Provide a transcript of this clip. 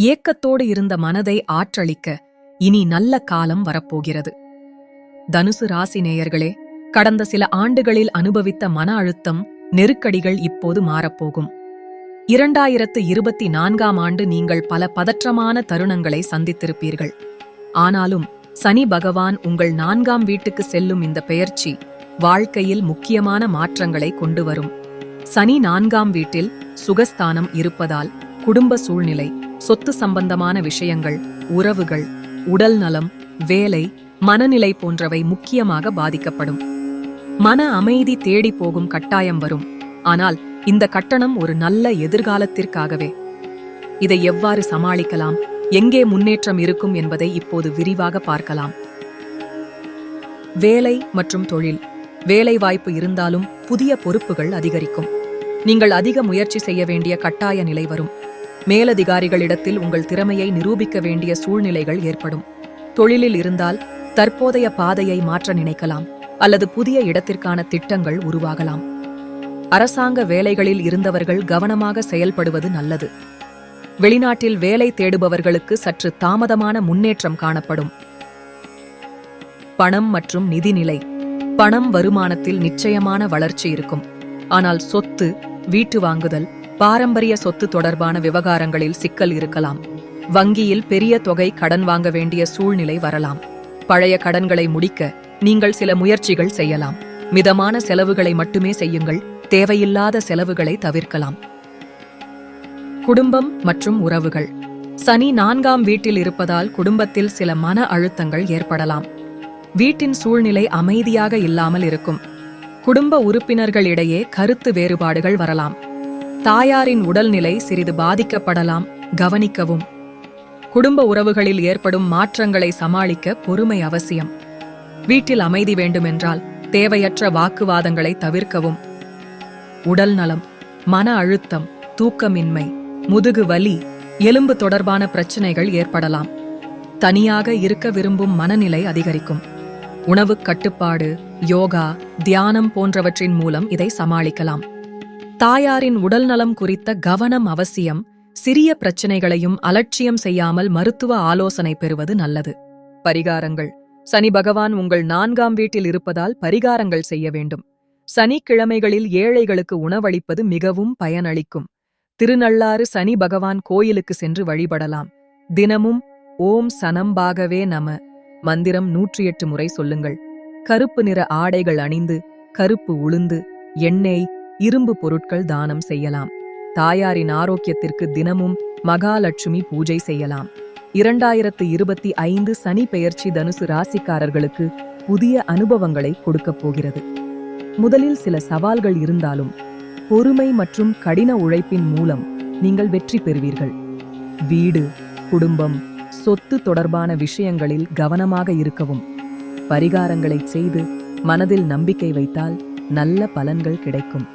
ஏக்கத்தோடு இருந்த மனதை ஆற்றளிக்க இனி நல்ல காலம் வரப்போகிறது. தனுசு ராசி நேயர்களே கடந்த சில ஆண்டுகளில் அனுபவித்த மன அழுத்தம் நெருக்கடிகள் இப்போது மாறப்போகும். இரண்டாயிரத்து இருபத்தி நான்காம் ஆண்டு நீங்கள் பல பதற்றமான தருணங்களை சந்தித்திருப்பீர்கள். ஆனாலும் சனி பகவான் உங்கள் நான்காம் வீட்டுக்கு செல்லும் இந்த பெயர்ச்சி வாழ்க்கையில் முக்கியமான மாற்றங்களை கொண்டு வரும். சனி நான்காம் வீட்டில் சுகஸ்தானம் இருப்பதால் குடும்ப சூழ்நிலை சொத்து சம்பந்தமான விஷயங்கள் உறவுகள் உடல் நலம் வேலை மனநிலை போன்றவை முக்கியமாக பாதிக்கப்படும். மன அமைதி தேடி போகும் கட்டாயம் வரும். ஆனால் இந்த கட்டணம் ஒரு நல்ல எதிர்காலத்திற்காகவே. இதை எவ்வாறு சமாளிக்கலாம் எங்கே முன்னேற்றம் இருக்கும் என்பதை இப்போது விரிவாக பார்க்கலாம். வேலை மற்றும் தொழில். வேலை வாய்ப்பு இருந்தாலும் புதிய பொறுப்புகள் அதிகரிக்கும். நீங்கள் அதிக முயற்சி செய்ய வேண்டிய கட்டாய நிலை வரும். மேலதிகாரிகளிடத்தில் உங்கள் திறமையை நிரூபிக்க வேண்டிய சூழ்நிலைகள் ஏற்படும். தொழிலில் இருந்தால் தற்போதைய பாதையை மாற்ற நினைக்கலாம் அல்லது புதிய இடத்திற்கான திட்டங்கள் உருவாகலாம். அரசாங்க வேலைகளில் இருந்தவர்கள் கவனமாக செயல்படுவது நல்லது. வெளிநாட்டில் வேலை தேடுபவர்களுக்கு சற்று தாமதமான முன்னேற்றம் காணப்படும். பணம் மற்றும் நிதிநிலை. பணம் வருமானத்தில் நிச்சயமான வளர்ச்சி இருக்கும். ஆனால் சொத்து வீட்டு வாங்குதல் பாரம்பரிய சொத்து தொடர்பான விவகாரங்களில் சிக்கல் இருக்கலாம். வங்கியில் பெரிய தொகை கடன் வாங்க வேண்டிய சூழ்நிலை வரலாம். பழைய கடன்களை முடிக்க நீங்கள் சில முயற்சிகள் செய்யலாம். மிதமான செலவுகளை மட்டுமே செய்யுங்கள். தேவையில்லாத செலவுகளை தவிர்க்கலாம். குடும்பம் மற்றும் உறவுகள். சனி நான்காம் வீட்டில் இருப்பதால் குடும்பத்தில் சில மன அழுத்தங்கள் ஏற்படலாம். வீட்டின் சூழ்நிலை அமைதியாக இல்லாமல் இருக்கும். குடும்ப உறுப்பினர்களிடையே கருத்து வேறுபாடுகள் வரலாம். தாயாரின் உடல்நிலை சிறிது பாதிக்கப்படலாம். கவனிக்கவும். குடும்ப உறவுகளில் ஏற்படும் மாற்றங்களை சமாளிக்க பொறுமை அவசியம். வீட்டில் அமைதி வேண்டுமென்றால் தேவையற்ற வாக்குவாதங்களை தவிர்க்கவும். உடல் நலம் மன அழுத்தம் தூக்கமின்மை முதுகு வலி எலும்பு தொடர்பான பிரச்சனைகள் ஏற்படலாம். தனியாக இருக்க விரும்பும் மனநிலை அதிகரிக்கும். உணவு கட்டுப்பாடு யோகா தியானம் போன்றவற்றின் மூலம் இதை சமாளிக்கலாம். தாயாரின் உடல் நலம் குறித்த கவனம் அவசியம் சிறிய பிரச்சனைகளையும் அலட்சியம் செய்யாமல் மருத்துவ ஆலோசனை பெறுவது நல்லது. பரிகாரங்கள். சனி பகவான் உங்கள் நான்காம் வீட்டில் இருப்பதால் பரிகாரங்கள் செய்ய வேண்டும். சனிக்கிழமைகளில் ஏழைகளுக்கு உணவளிப்பது மிகவும் பயனளிக்கும். திருநள்ளாறு சனி பகவான் கோயிலுக்கு சென்று வழிபடலாம். தினமும் ஓம் சனம்பாகவே நம. மந்திரம் நூற்றி எட்டு முறை சொல்லுங்கள். கருப்பு நிற ஆடைகள் அணிந்து கருப்பு உளுந்து எண்ணெய் இரும்பு பொருட்கள் தானம் செய்யலாம். தாயாரின் ஆரோக்கியத்திற்கு தினமும் மகாலட்சுமி பூஜை செய்யலாம். இரண்டாயிரத்து இருபத்தி ஐந்து சனி பெயர்ச்சி தனுசு ராசிக்காரர்களுக்கு புதிய அனுபவங்களை கொடுக்கப் போகிறது. முதலில் சில சவால்கள் இருந்தாலும் பொறுமை மற்றும் கடின உழைப்பின் மூலம் நீங்கள் வெற்றி பெறுவீர்கள். வீடு குடும்பம் சொத்து தொடர்பான விஷயங்களில் கவனமாக இருக்கவும். பரிகாரங்களை செய்து மனதில் நம்பிக்கை வைத்தால் நல்ல பலன்கள் கிடைக்கும்.